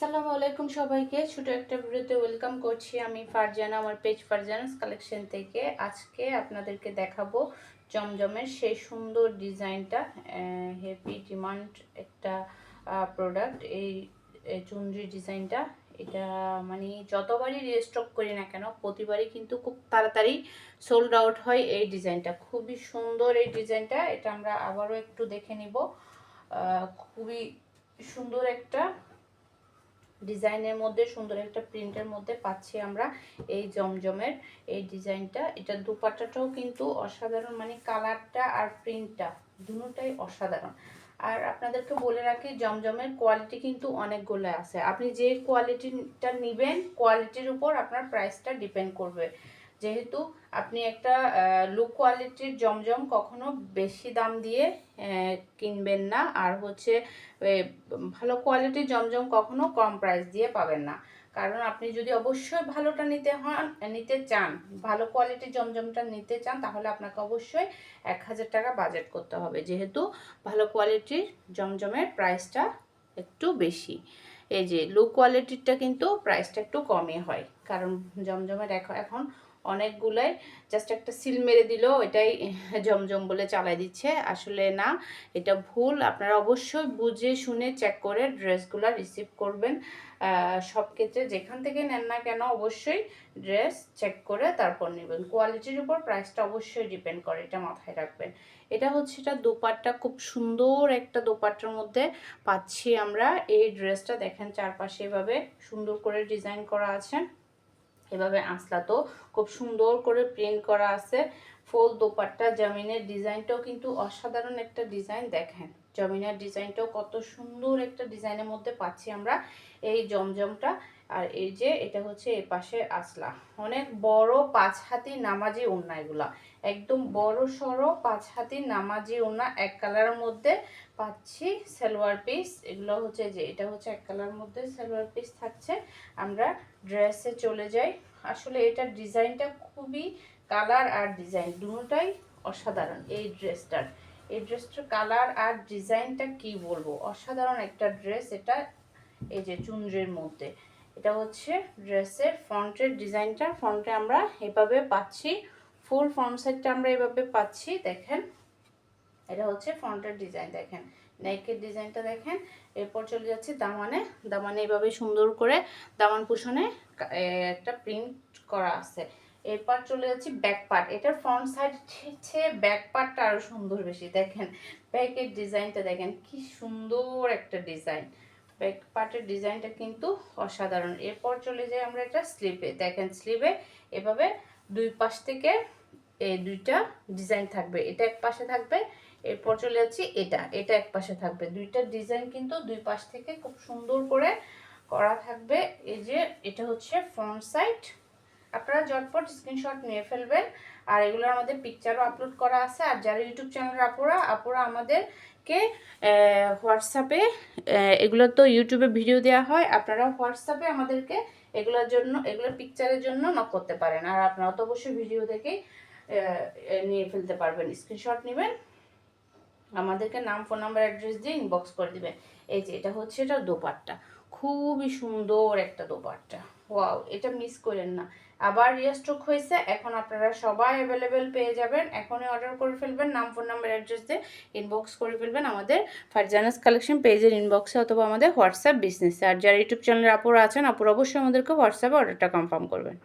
আসসালামু আলাইকুম সবাইকে। ছোট একটা ভিডিওতে ওয়েলকাম করছি আমি ফারজানা, আমার পেজ ফারজানাস কালেকশন থেকে। আজকে আপনাদেরকে দেখাবো জমজমের সেই সুন্দর ডিজাইনটা হেভি ডিমান্ড একটা প্রোডাক্ট এই এই চুনরি ডিজাইনটা, এটা মানে যতবারই রিস্টক করি না কেন, প্রতিবারই কিন্তু খুব তাড়াতাড়ি সোল্ড আউট হয় এই ডিজাইনটা। খুবই সুন্দর এই ডিজাইনটা, এটা আমরা আবারও একটু দেখে নিব। খুবই সুন্দর একটা ডিজাইনের মধ্যে, সুন্দর একটা প্রিন্টের মধ্যে পাচ্ছি আমরা এই জমজমের এই ডিজাইনটা। এটা দুপাট্টাটাও কিন্তু অসাধারণ মানে কালারটা আর প্রিন্টটা দুটাই অসাধারণ। আর আপনাদেরকে বলে রাখি, জমজমের কোয়ালিটি কিন্তু অনেকগুলো আছে। আপনি যে কোয়ালিটিটা নেবেন, কোয়ালিটির উপর আপনার প্রাইসটা ডিপেন্ড করবে। যেহেতু আপনি একটা লো কোয়ালিটির জমজম কখনো বেশি দাম দিয়ে কিনবেন না। আর হচ্ছে ভালো কোয়ালিটির জমজম কখনো কম প্রাইস দিয়ে পাবেন না। কারণ আপনি যদি অবশ্যই ভালোটা নিতে হন, নিতে চান, ভালো কোয়ালিটির জমজমটা নিতে চান, তাহলে আপনাকে অবশ্যই এক হাজার টাকা বাজেট করতে হবে। যেহেতু ভালো কোয়ালিটির জমজমের প্রাইসটা একটু বেশি। এই যে লো কোয়ালিটিরটা কিন্তু প্রাইসটা একটু কমই হয়। কারণ জমজমের এখন এখন অনেকগুলাই। জাস্ট একটা সিল মেরে দিল এটাই জমজম বলে চালাই দিচ্ছে। আসলে না, এটা ভুল। আপনারা অবশ্যই বুঝে শুনে চেক করে ড্রেসগুলো রিসিভ করবেন। সব ক্ষেত্রে যেখান থেকে নেন না কেন অবশ্যই ড্রেস চেক করে তারপর নেবেন। কোয়ালিটির উপর প্রাইসটা অবশ্যই ডিপেন্ড করে, এটা মাথায় রাখবেন। এটা হচ্ছে এটা দোপাট্টা, খুব সুন্দর একটা দোপাট্টার মধ্যে পাচ্ছি আমরা। এই ড্রেসটা দেখেন চারপাশে এভাবে সুন্দর করে ডিজাইন করা আছে। এভাবে আসলা তো খুব সুন্দর করে প্রিন্ট করা আছে। ফুল দোপাট্টা, জামিনের ডিজাইনটাও কিন্তু অসাধারণ একটা ডিজাইন দেখেন। জমিনের ডিজাইনটাও কত সুন্দর একটা ডিজাইনের মধ্যে পাচ্ছি আমরা এই জমজমটা। আর এই যে এটা হচ্ছে এ পাশে আসলা অনেক বড় পাঁচ হাতি নামাজি ওড়না এগুলা। একদম বড় সড়ো পাঁচ হাতি নামাজি ওড়না এক কালারের মধ্যে পাচ্ছি সালোয়ার পিস এগুলো হচ্ছে যে এটা হচ্ছে এক কালার মধ্যে সালোয়ার পিস থাকছে। আমরা ড্রেসে চলে যাই। আসলে এটার ডিজাইনটা খুবই কালার আর ডিজাইন দুটোটাই অসাধারণ এই ড্রেসটার। এই ড্রেসটার কালার আর ডিজাইনটা কি বলব? অসাধারণ একটা ড্রেস এটা এই যে চুনরির মধ্যে। এটা হচ্ছে ড্রেসের ফ্রন্টের ডিজাইনটা। ফ্রন্টে আমরা এভাবে পাচ্ছি, ফুল ফ্রন্ট সাইডটা আমরা এভাবে পাচ্ছি, দেখেন। এটা হচ্ছে ফ্রন্টের ডিজাইন দেখেন। নেকের ডিজাইনটা দেখেন। এরপর চলে যাচ্ছে দামানে। দামানে এভাবে সুন্দর করে দামান কুশনে একটা প্রিন্ট করা আছে। এরপর চলে যাচ্ছি ব্যাক পার্ট। এটার ফ্রন্ট সাইড হচ্ছে ব্যাক পার্টটা আরও সুন্দর বেশি। দেখেন, ব্যাকের ডিজাইনটা দেখেন, কি সুন্দর একটা ডিজাইন। ব্যাক পার্টের ডিজাইনটা কিন্তু অসাধারণ। এরপর চলে যাই আমরা এটা স্লিপে। দেখেন, স্লিপে এভাবে দুই পাশ থেকে এই দুইটা ডিজাইন থাকবে। এটা এক পাশে থাকবে এরপর চলে যাচ্ছি এটা। এটা এক পাশে থাকবে। দুইটা ডিজাইন কিন্তু দুই পাশ থেকে খুব সুন্দর করে করা থাকবে। এই যে এটা হচ্ছে ফ্রন্ট সাইড আপনারা ঝটপট স্ক্রিনশট নিয়ে ফেলবেন। আর এগুলো আমাদের পিকচারও আপলোড করা আছে। আর যারা ইউটিউব চ্যানেলের আপুরা আপুরা আমাদেরকে হোয়াটসঅ্যাপে এগুলো তো ইউটিউবে ভিডিও দেওয়া হয়। আপনারা হোয়াটসঅ্যাপে আমাদেরকে এগুলোর জন্য এগুলোর পিকচারের জন্য নক করতে পারেন। আর আপনারা তো অবশ্যই ভিডিও দেখেই নিয়ে ফেলতে পারবেন। স্ক্রিনশট নেবেন। আমাদেরকে নাম ফোন নাম্বার অ্যাড্রেস দিয়ে ইনবক্স করে দিবেন এই যে, এটা হচ্ছে, এটা দোপাট্টা। খুবই সুন্দর একটা দোপাট্টা। ওয়াও এটা মিস করেন না। আবার রিয়াস্ট্রোক হয়েছে, এখন আপনারা সবাই অ্যাভেলেবেল পেয়ে যাবেন। এখনই অর্ডার করে ফেলবেন, নাম ফোন নাম্বার অ্যাড্রেস দিয়ে ইনবক্স করে ফেলবেন আমাদের ফারজানাস কালেকশন পেজের ইনবক্সে অথবা আমাদের হোয়াটসঅ্যাপ বিজনেসে আর যারা ইউটিউব চ্যানেলের আপুরা আছেন, আপুরা অবশ্যই আমাদেরকে হোয়াটসঅ্যাপে অর্ডারটা কনফার্ম করবেন।